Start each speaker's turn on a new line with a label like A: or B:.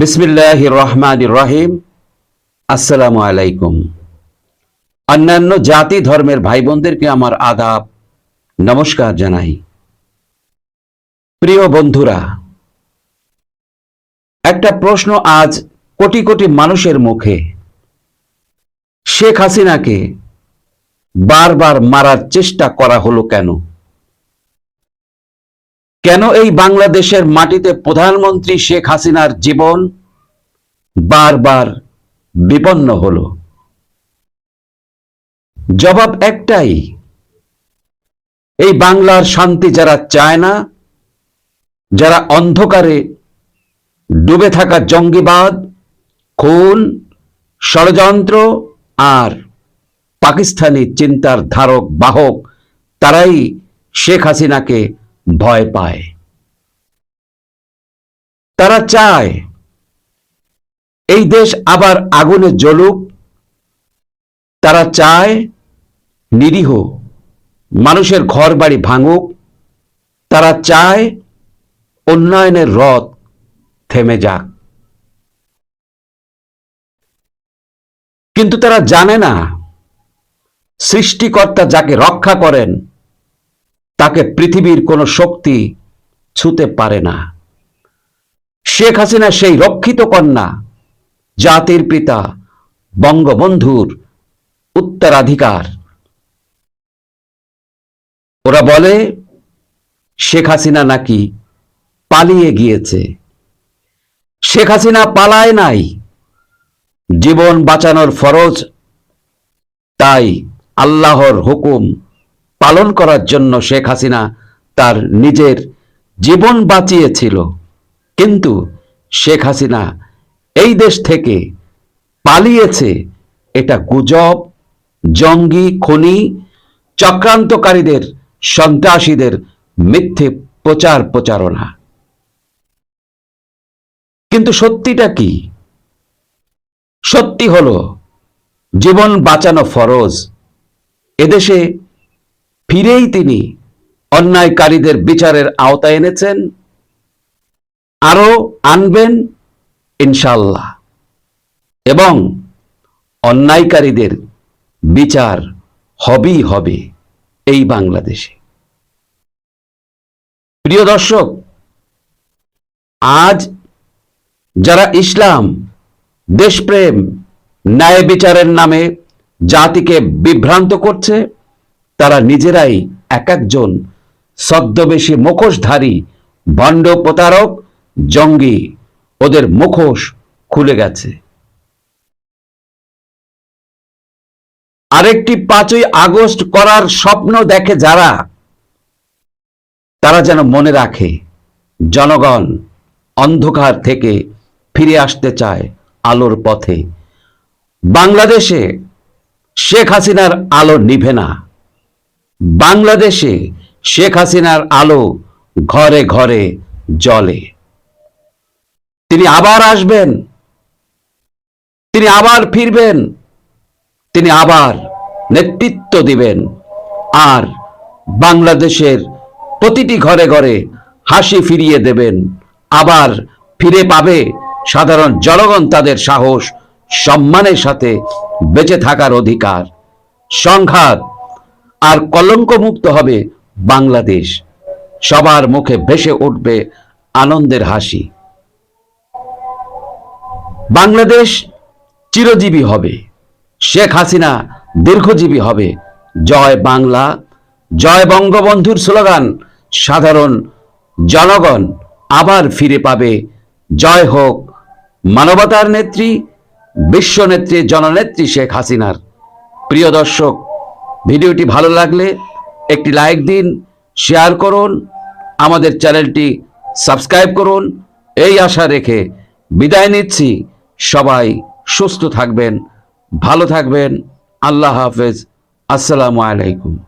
A: বিসমিল্লাহ রহমান রহিম আসসালামু আলাইকুম অন্যান্য জাতি ধর্মের ভাই বোনদেরকে আমার আদাব, নমস্কার জানাই। প্রিয় বন্ধুরা, একটা প্রশ্ন আজ কোটি কোটি মানুষের মুখে। শেখ হাসিনাকে বারবার মারার চেষ্টা করা হলো কেন? কেন এই বাংলাদেশের মাটিতে প্রধানমন্ত্রী শেখ হাসিনার জীবন বারবার বিপন্ন হলো? জবাব একটাই, এই বাংলার শান্তি যারা চায় না, যারা অন্ধকারে ডুবে থাকা জঙ্গিবাদ, খুন, ষড়যন্ত্র আর পাকিস্তানি চিন্তার ধারক, বাহক, তারাই শেখ হাসিনাকে ভয় পায়। তারা চায়, এই দেশ আবার আগুনে জ্বলুক। তারা চায়, নিরীহ মানুষের ঘর বাড়ি ভাঙুক। তারা চায়, উন্নয়নের রথ থেমে যাক। কিন্তু তারা জানে না, সৃষ্টিকর্তা যাকে রক্ষা করেন তাকে পৃথিবীর কোনো শক্তি ছুতে পারে না। শেখ হাসিনা সেই রক্ষিত কন্যা, জাতির পিতা, বঙ্গবন্ধুর উত্তরাধিকার। ওরা বলে, শেখ হাসিনা নাকি পালিয়ে গিয়েছে। শেখ হাসিনা পালায় নাই। জীবন বাঁচানোর ফরজ, তাই আল্লাহর হুকুম পালন করার জন্য শেখ হাসিনা তার নিজের জীবন বাঁচিয়েছিল। কিন্তু শেখ হাসিনা এই দেশ থেকে পালিয়েছে এটা গুজব, জঙ্গি, খনি, চক্রান্তকারীদের, সন্ত্রাসীদের মিথ্যে প্রচার প্রচারণা। কিন্তু সত্যিটা কি? সত্যি হলো, জীবন বাঁচানো ফরজ। এদেশে ফিরেই তিনি অন্যায়কারীদের বিচারের আওতায় এনেছেন, আরও আনবেন ইনশাল্লাহ এবং অন্যায়কারীদের বিচার হবেই হবে এই বাংলাদেশে। প্রিয় দর্শক, আজ যারা ইসলাম, দেশপ্রেম, ন্যায় বিচারের নামে জাতিকে বিভ্রান্ত করছে তারা নিজেরাই এক একজন ছদ্মবেশী মুখোশধারী ভণ্ড প্রতারক, জঙ্গি। ওদের মুখোশ খুলে গেছে। আরেকটি পাঁচই আগস্ট করার স্বপ্ন দেখে যারা, তারা যেন মনে রাখে, জনগণ অন্ধকার থেকে ফিরে আসতে চায় আলোর পথে। বাংলাদেশে শেখ হাসিনার আলো নিভে না। বাংলাদেশে শেখ হাসিনার আলো ঘরে ঘরে জ্বলে। তিনি আবার আসবেন। তিনি আবার ফিরবেন। তিনি আবার নেতৃত্ব দিবেন। আর বাংলাদেশের প্রতিটি ঘরে ঘরে হাসি ফিরিয়ে দেবেন। আবার ফিরে পাবে সাধারণ জনগণ তাদের সাহস, সম্মানের সাথে বেঁচে থাকার অধিকার। সংঘাত আর কলঙ্কমুক্ত হবে বাংলাদেশ। সবার মুখে ভেসে উঠবে আনন্দের হাসি। বাংলাদেশ চিরজীবী হবে। শেখ হাসিনা দীর্ঘজীবী হবে। জয় বাংলা, জয় বঙ্গবন্ধুর স্লোগান, সাধারণ জনগণ আবার ফিরে পাবে। জয় হোক মানবতার নেত্রী, বিশ্বনেত্রী, জননেত্রী শেখ হাসিনার। প্রিয় দর্শক ভিডিওটি ভালো লাগলে একটি লাইক দিন, শেয়ার করুন, আমাদের চ্যানেলটি সাবস্ক্রাইব করুন। এই আশা রেখে বিদায় নিচ্ছি। সবাই সুস্থ থাকবেন, ভালো থাকবেন। আল্লাহ হাফেজ। আসসালামু আলাইকুম।